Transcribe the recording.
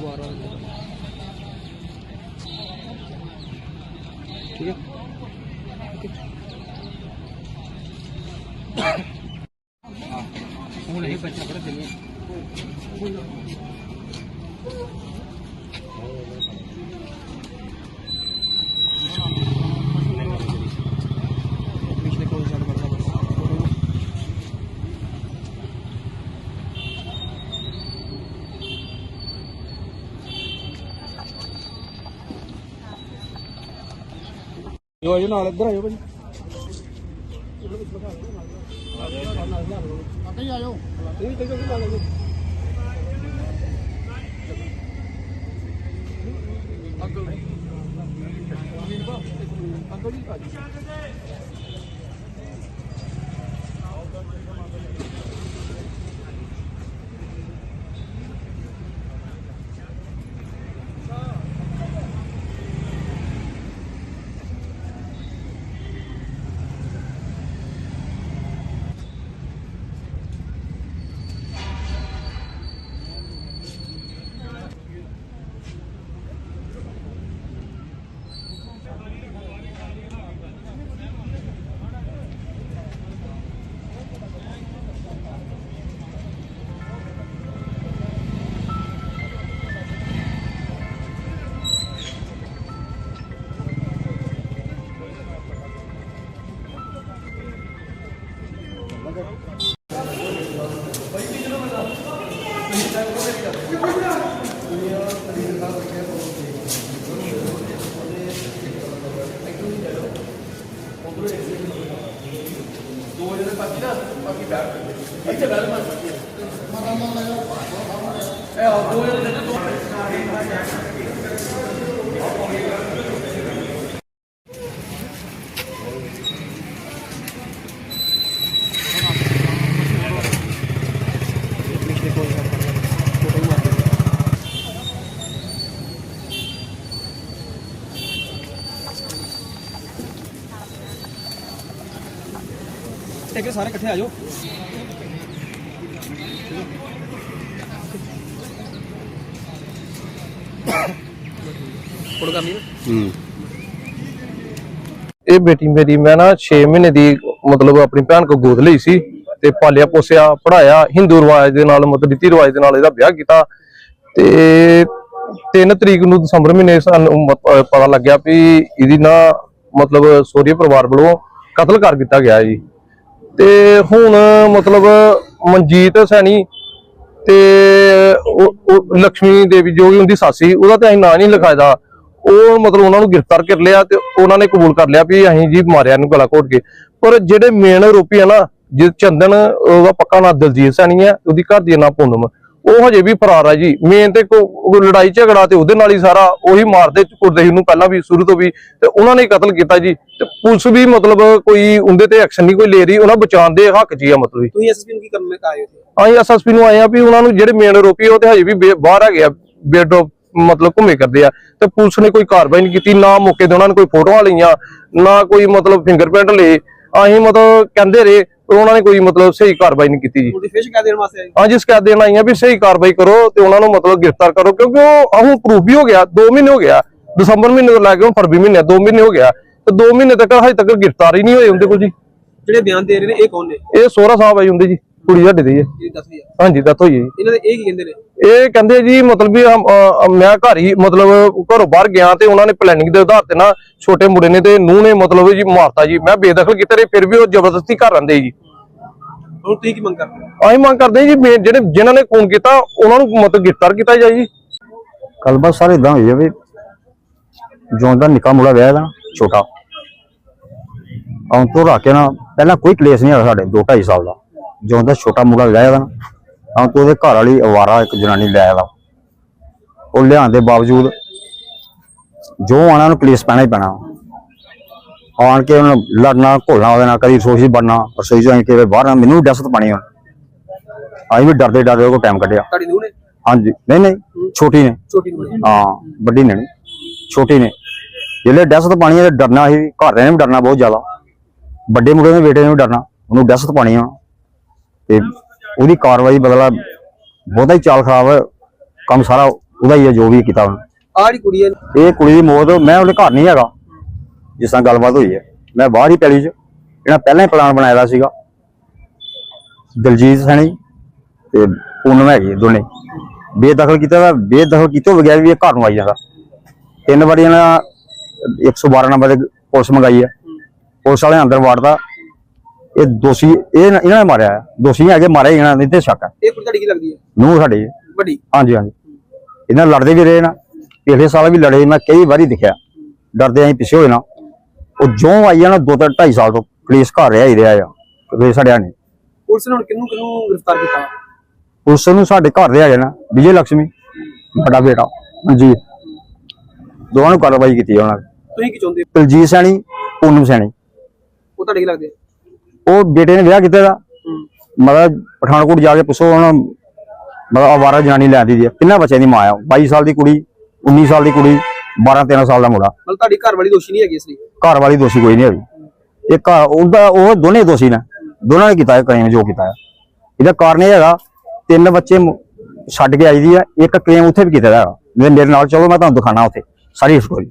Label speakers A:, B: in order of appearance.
A: ਦੁਬਾਰਾ ਠੀਕ ਹੈ। ਹੁਣ ਇਹ ਬੱਚਾ ਬੜਾ ਚੱਲਿਆ ਪਿਛਲੇ ਕੋਲ ਛੱਡ ਕਰਦਾ ਬਸ ਜੋ ਆਜੋ ਨਾਲ ਇੱਧਰ ਆਜੋ ਭਾਜੀ। ਅੱਗੇ ਆਜੋ ਇਹ ਤੇ ਕੋਈ ਨਾਲ ਆਜੋ ਅੰਕਲ ਅੰਕਲ ਜੀ ਭਾਜੀ। Yeah, I'll go ahead and ਤੇ ਕਿ ਸਾਰੇ ਇਕੱਠੇ ਆ ਜਾਓ। ਫੋਟੋ ਕਰਨੀ
B: ਇਹ ਬੇਟੀ ਮੇਰੀ ਮੈਂ ਨਾ 6 ਮਹੀਨੇ ਦੀ ਮਤਲਬ ਆਪਣੀ ਭੈਣ ਕੋ ਗੋਦ ਲਈ ਸੀ ਤੇ ਪਾਲਿਆ ਪੋਸਿਆ ਪੜਾਇਆ ਹਿੰਦੂ ਰਿਵਾਜ ਦੇ ਨਾਲ ਮਤਲਬ ਰੀਤੀ ਰਿਵਾਜ ਦੇ ਨਾਲ ਇਹਦਾ ਵਿਆਹ ਕੀਤਾ। ਤੇ 3 ਤਰੀਕ ਨੂੰ ਦਸੰਬਰ ਮਹੀਨੇ ਸਾਨੂੰ ਮਤ- ਅਹ ਪਤਾ ਲੱਗਿਆ ਵੀ ਇਹਦੀ ਨਾ ਮਤਲਬ ਸੋਰੀਆ ਪਰਿਵਾਰ ਵੱਲੋਂ ਕਤਲ ਕਰ ਦਿੱਤਾ ਗਿਆ ਜੀ। ਤੇ ਹੁਣ ਮਤਲਬ ਮਨਜੀਤ ਸੈਣੀ ਤੇ ਉਹ ਲక్ష్ਮੀ ਦੇਵੀ ਜੋ ਵੀ ਉਹਦੀ ਸਾਸੀ ਉਹਦਾ ਤੇ ਅਸੀਂ ਨਾਂ ਨਹੀਂ ਲਿਖਾਇਦਾ ਉਹ ਮਤਲਬ ਉਹਨਾਂ ਨੂੰ ਗ੍ਰਿਫਤਾਰ ਕਰ ਲਿਆ ਤੇ ਉਹਨਾਂ ਨੇ ਕਬੂਲ ਕਰ ਲਿਆ ਵੀ ਅਸੀਂ ਜੀ ਮਾਰਿਆ ਨੂੰ ਗਲਾ ਘੋਟ ਕੇ। ਪਰ ਜਿਹੜੇ ਮੇਨ ਆਰੋਪੀ ਆ ਨਾ ਜਿ ਚੰਦਨ ਉਹਦਾ ਪੱਕਾ ਨਾਂ ਦਲਜੀਤ ਸੈਣੀ ਹੈ ਉਹਦੀ ਘਰ ਦੀ ਨਾਂ ਪੂਨਮ। ਉਹ ਹਜੇ ਵੀ ਫਰਾਰ ਆ ਜੀ। ਮੇਨ ਤੇ ਕੋ- ਲੜਾਈ ਝਗੜਾ ਤੇ ਉਹਦੇ ਨਾਲ ਹੀ ਸਾਰਾ ਉਹੀ ਮਾਰਦੇ ਕੁੱਟਦੇ ਉਹਨੂੰ ਪਹਿਲਾਂ ਵੀ ਸ਼ੁਰੂ ਤੋਂ ਵੀ। ਤੇ ਉਹਨਾਂ ਨੇ ਹੀ ਕਤਲ ਕੀਤਾ ਜੀ। ਤੇ ਪੁਲਿਸ ਵੀ ਮਤਲਬ ਕੋਈ ਉਹਦੇ ਤੇ ਐਕਸ਼ਨ ਨਹੀਂ ਕੋਈ ਲੈ ਰਹੀ ਉਹਨਾਂ ਬਚਾਉਣ ਦੇ ਹੱਕ 'ਚ ਹੀ ਆ ਮਤਲਬ
A: ਤੁਸੀਂ ਐਸਐਸਪੀ ਨੂੰ ਕੀ ਕਰਨ ਮੈਂ ਆਏ ਹੋ?
B: ਅਸੀਂ ਐਸਐਸਪੀ ਨੂੰ ਆਏ ਆ ਵੀ ਉਹਨਾਂ ਨੂੰ ਜਿਹੜੇ ਮੇਨ ਆਰੋਪੀ ਉਹ ਤੇ ਹਜੇ ਵੀ ਬਾਹਰ ਆ ਬੇਡ ਮਤਲਬ ਘੁੰਮੇ ਕਰਦੇ ਆ। ਤੇ ਪੁਲਿਸ ਨੇ ਕੋਈ ਕਾਰਵਾਈ ਨਹੀਂ ਕੀਤੀ ਨਾ ਮੌਕੇ ਤੇ ਉਹਨਾਂ ਨੇ ਕੋਈ ਫੋਟੋਆਂ ਲਈਆਂ ਨਾ ਕੋਈ ਮਤਲਬ ਫਿੰਗਰਪ੍ਰਿੰਟ ਲਏ। ਅਸੀਂ ਮਤਲਬ ਕਹਿੰਦੇ ਰਹੇ ਪਰ ਉਹਨਾਂ ਨੇ ਕੋਈ ਮਤਲਬ ਸਹੀ ਕਾਰਵਾਈ ਨਹੀਂ ਕੀਤੀ ਜੀ।
A: ਉਹਦੀ ਫਿਸ਼ ਕਹਿ ਦੇਣ ਵਾਸਤੇ ਆਏ
B: ਹਾਂਜੀ ਸ਼ਿਕਾਇਤ ਦੇਣ ਆਈਆਂ ਵੀ ਸਹੀ ਕਾਰਵਾਈ ਕਰੋ ਤੇ ਉਹਨਾਂ ਨੂੰ ਮਤਲਬ ਗ੍ਰਿਫਤਾਰ ਕਰੋ ਕਿਉਂਕਿ ਉਹ ਆਹ ਪ੍ਰੂਫ ਵੀ ਹੋ ਗਿਆ 2 ਮਹੀਨੇ ਹੋ ਗਿਆ। ਦਸੰਬਰ ਮਹੀਨੇ ਤੋਂ ਲੈ ਕੇ ਹੁਣ ਫਰਵਰੀ ਮਹੀਨੇ 2 ਮਹੀਨੇ ਹੋ ਗਿਆ। ਤੇ 2 ਮਹੀਨੇ ਤੱਕ ਹਜੇ ਤੱਕ ਗ੍ਰਿਫਤਾਰ ਹੀ ਨਹੀਂ ਹੋਏ ਹੁੰਦੇ ਕੋਲ ਜੀ।
A: ਜਿਹੜੇ ਬਿਆਨ ਦੇ ਰਹੇ ਨੇ ਇਹ ਕੌਣ ਨੇ?
B: ਇਹ ਸੋਹਰਾ ਸਾਹਿਬ ਆਈ ਹੁੰਦੇ ਜੀ। ਕੁੜੀ ਸਾਡੇ ਦੀ ਹੈ।
A: ਇਹ ਦੱਸ ਦਿਆ
B: ਹਾਂਜੀ ਦੱਤ ਹੋਈ ਹੈ ਜੀ।
A: ਇਹਨਾਂ ਦੇ ਇਹ ਕੀ ਕਹਿੰਦੇ ਨੇ?
B: ਇਹ ਕਹਿੰਦੇ ਜੀ ਮਤਲਬ ਵੀ ਹਮ, ਅ, ਅ, ਮੈਂ ਘਰ ਹੀ ਮਤਲਬ ਘਰੋਂ ਬਾਹਰ ਗਿਆ ਤੇ ਉਹਨਾਂ ਨੇ ਪਲੈਨਿੰਗ ਦੇ ਆਧਾਰ ਤੇ ਨਾ ਛੋਟੇ ਮੁੰਡੇ ਨੇ ਤੇ ਨੂੰਹ ਨੇ ਮਤਲਬ ਜੀ ਮਾਰਤਾ ਜੀ। ਮੈਂ ਬੇਦਖਲ ਕੀਤਾ ਰਹੇ ਫਿਰ ਵੀ ਉਹ ਜ਼ਬਰਦਸਤੀ ਘਰ ਆਂਦੇ ਜੀ।
A: ਹੁਣ ਤੁਸੀਂ ਕੀ ਮੰਗ ਕਰਦੇ ਹੋ?
B: ਅਸੀਂ ਮੰਗ ਕਰਦੇ ਜੀ ਜਿਹੜੇ ਜਿਨ੍ਹਾਂ ਨੇ ਖੂਨ ਕੀਤਾ ਉਹਨਾਂ ਨੂੰ ਮਤਲਬ ਗ੍ਰਿਫਤਾਰ ਕੀਤਾ ਜਾਏ ਜੀ।
C: ਗੱਲਬਾਤ ਸਾਰੇ ਇਦਾਂ ਹੋਈ ਹੈ ਵੀ ਜੋਂ ਦਾ ਨਿੱਕਾ ਮੁੰਡਾ ਵਿਆਹ ਦਾ ਛੋਟਾ। ਆਉਂ ਤੋਂ ਰੱਖ ਕੇ ਨਾ ਪਹਿਲਾਂ ਕੋਈ ਕਲੇਸ਼ ਨਹੀਂ ਹੋਇਆ ਸਾਡੇ 2 2.5 ਸਾਲ ਦਾ। ਜੋਂ ਦਾ ਛੋਟਾ ਮੁੰਡਾ ਵਿਆਹ ਦਾ ਆਉਂ ਤੋਂ ਉਹਦੇ ਘਰ ਵਾਲੀ ਅਵਾਰਾ ਇੱਕ ਜਨਾਨੀ ਲੈ ਆਇਆ ਉਹ ਲਿਆਉਣ ਦੇ ਬਾਵਜੂਦ ਜੋ ਆਣਾ ਨੂੰ ਕਲੇਸ਼ ਪੈਣਾ ਹੀ ਪੈਣਾ। ਆਣ ਕੇ ਉਹਨੂੰ ਲੜਨਾ ਘੋਲਣਾ ਉਹਦੇ ਨਾਲ ਕਦੀ 'ਚ ਵੜਨਾ ਰਸੋਈ ਚੋਂ ਆਣ ਕੇ ਬਾਹਰ ਮੈਨੂੰ ਡਸਤ ਪਾਣੀ ਹੁਣ ਆਈ ਵੀ ਡਰਦੇ ਡਰਦੇ ਉਹ ਟਾਈਮ ਕੱਢਿਆ।
A: ਤੁਹਾਡੀ ਨੇ?
C: ਹਾਂਜੀ ਨਹੀਂ ਨਹੀਂ ਛੋਟੀ ਨੇ।
A: ਛੋਟੀ ਨੇ।
C: ਹਾਂ ਵੱਡੀ ਨਹੀਂ ਛੋਟੀ ਨੇ। ਜਿਹੜੇ ਡੈਸ ਤੋਂ ਪਾਣੀ ਹੈ ਡਰਨਾ ਸੀ ਘਰ ਦੇ ਨੇ ਵੀ ਡਰਨਾ ਬਹੁਤ ਜ਼ਿਆਦਾ। ਵੱਡੇ ਮੁੰਡੇ ਦੇ ਬੇਟੇ ਨੇ ਵੀ ਡਰਨਾ ਉਹਨੂੰ ਡੈਸ ਤੋਂ ਪਾਣੀ ਆ। ਤੇ ਉਹਦੀ ਕਾਰਵਾਈ ਬਦਲਾ ਬਹੁਤਾ ਹੀ ਚਾਲ ਖਰਾਬ ਹੈ। ਕੰਮ ਸਾਰਾ ਉਹਦਾ ਹੀ ਹੈ ਜੋ ਵੀ ਕੀਤਾ ਉਹਨੇ
A: ਕੁੜੀ ਹੈ।
C: ਇਹ ਕੁੜੀ ਦੀ ਮੌਤ ਮੈਂ ਉਹਦੇ ਘਰ ਨਹੀਂ ਹੈਗਾ। ਜਿਸ ਤਰ੍ਹਾਂ ਗੱਲਬਾਤ ਹੋਈ ਹੈ। ਮੈਂ ਬਾਹਰ ਹੀ ਪੈਲੀ 'ਚ ਇਹਨਾਂ ਪਹਿਲਾਂ ਹੀ ਪਲਾਨ ਬਣਾਇਆ ਦਾ ਸੀਗਾ। ਦਲਜੀਤ ਸੈਣੀ ਤੇ ਪੂਨਮ ਹੈਗੀ ਦੋਨੇ। ਬੇਦਖਲ ਕੀਤਾ ਦਾ ਬੇਦਖਲ ਕੀਤੇ ਬਗੈਰ ਵੀ ਇਹ ਘਰ ਨੂੰ ਆਈ ਜਾਂਦਾ। ਤਿੰਨ ਵਾਰੀ ਇਹਨਾਂ 112 ਨੰਬਰ ਤੇ ਪੁਲਿਸ ਮੰਗਾਈ ਹੈ। ਪੁਲਿਸ ਵਾਲੇ ਅੰਦਰ ਵਾੜਦਾ ਇਹ ਦੋਸ਼ੀ ਇਹ ਇਹਨਾਂ ਨੇ ਮਾਰਿਆ ਹੈ। ਦੋਸ਼ੀ ਹੈਗੇ ਮਾਰੇ ਇਹਨਾਂ ਨੇ ਤੇ ਸ਼ੱਕ ਹੈ
A: ਇਹ ਕੁੜੀ ਤੁਹਾਡੀ ਕੀ ਲੱਗਦੀ ਹੈ?
C: ਨੂੰ ਸਾਡੀ।
A: ਵੱਡੀ।
C: ਹਾਂਜੀ ਹਾਂਜੀ। ਇਹਨਾਂ ਨਾਲ ਲੜਦੇ ਵੀ ਰਹੇ ਨਾ। ਪਿਛਲੇ ਸਾਲ ਵੀ ਲੜੇ ਮੈਂ ਕਈ ਵਾਰੀ ਦਿਖਿਆ। ਡਰਦੇ ਆਂ ਪਿੱਛੇ ਹੋਏ ਨਾ। ਉਹ ਜੋ ਆਈ ਆ ਨਾ ਦੋ ਤਿੰਨ ਢਾਈ ਸਾਲ ਤੋਂ ਪੁਲਿਸ ਘਰ ਰਿਹਾ ਹੀ ਰਿਹਾ ਆ। ਕਦੇ ਛੜਿਆ ਨਹੀਂ
A: ਪੁਲਿਸ ਨੇ ਹੁਣ ਕਿਹਨੂੰ ਕਿਹਨੂੰ ਗ੍ਰਿਫਤਾਰ ਕੀਤਾ?
C: ਪੁਲਿਸ ਨੂੰ ਸਾਡੇ ਘਰ ਦੇ ਨਾ ਵਿਜੇ ਲక్ష్ਮੀ ਸਾਡਾ ਬੇਟਾ ਹਾਂਜੀ ਦੋਵਾਂ ਨੂੰ ਕਾਰਵਾਈ ਕੀਤੀ ਆ ਉਹਨਾਂ ਨੇ।
A: ਤੁਸੀਂ ਕੀ ਚਾਹੁੰਦੇ ਹੋ?
C: ਦਲਜੀਤ ਸੈਣੀ ਪੂਨਮ ਸੈਣੀ।
A: ਉਹ ਤੁਹਾਡੇ ਕੀ ਲੱਗਦੇ ਆ?
C: ਉਹ ਬੇਟੇ ਨੇ ਵਿਆਹ ਕੀਤਾ ਦਾ ਮਤਲਬ ਪਠਾਨਕੋਟ ਜਾ ਕੇ ਪੁੱਛੋ ਉਹਨਾਂ ਮਤਲਬ ਆਵਾਰਾ ਜਨਾਨੀ ਲੈਂਦੀ ਦੀ ਆ। ਕਿੰਨਾ ਬੱਚਿਆਂ ਦੀ ਮਾਂ ਆ 22 ਸਾਲ ਦੀ ਕੁੜੀ 19 ਸਾਲ ਦੀ ਕੁੜੀ 12 13 ਸਾਲ ਦਾ ਮੁੰਡਾ।
A: ਮਤਲਬ ਤੁਹਾਡੀ ਘਰ ਵਾਲੀ ਦੋਸ਼ੀ ਨਹੀਂ ਹੈਗੀ ਇਸ ਲਈ?
C: ਘਰ ਵਾਲੀ ਦੋਸ਼ੀ ਕੋਈ ਨਹੀਂ ਹੈਗੀ। ਘਰ ਉਹਦਾ ਉਹ ਦੋਨੇ ਦੋਸ਼ੀ ਨੇ। ਦੋਨਾਂ ਨੇ ਕੀਤਾ ਹੈ ਕ੍ਰਾਈਮ ਜੋ ਕੀਤਾ ਹੈ। ਇਹਦਾ ਕਾਰਨ ਇਹ ਹੈਗਾ ਤਿੰਨ ਬੱਚੇ ਛੱਡ ਕੇ ਆਈ ਦੀ ਆ। ਇੱਕ ਕ੍ਰਾਈਮ ਉੱਥੇ ਵੀ ਕੀਤਾ ਹੈਗਾ। ਮੇਰੇ ਨਾਲ ਚਲੋ ਮੈਂ ਤੁਹਾਨੂੰ ਦਿਖਾਣਾ ਉੱਥੇ। ਸਾਰੀ ਸਟੋਰੀ